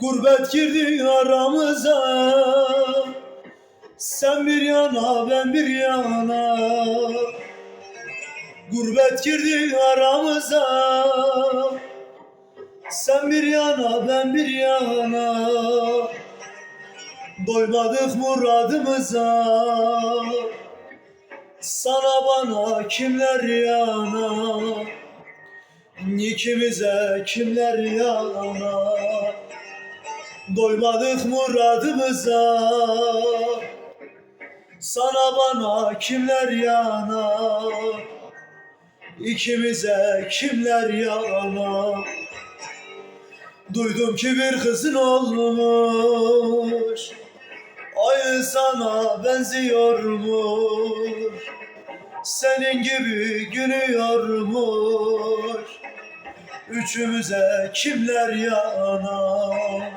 Gurbet girdi aramıza. Sen bir yana ben bir yana. Gurbet girdi aramıza. Sen bir yana ben bir yana. Doymadık muradımıza. Sana bana kimler yana İkimize kimler yana? Doymadık muradımıza. Sana bana kimler yana? İkimize kimler yana? Duydum ki bir kızın olmuş. Aynı sana benziyormuş. Senin gibi gülüyormuş Üçümüze kimler yana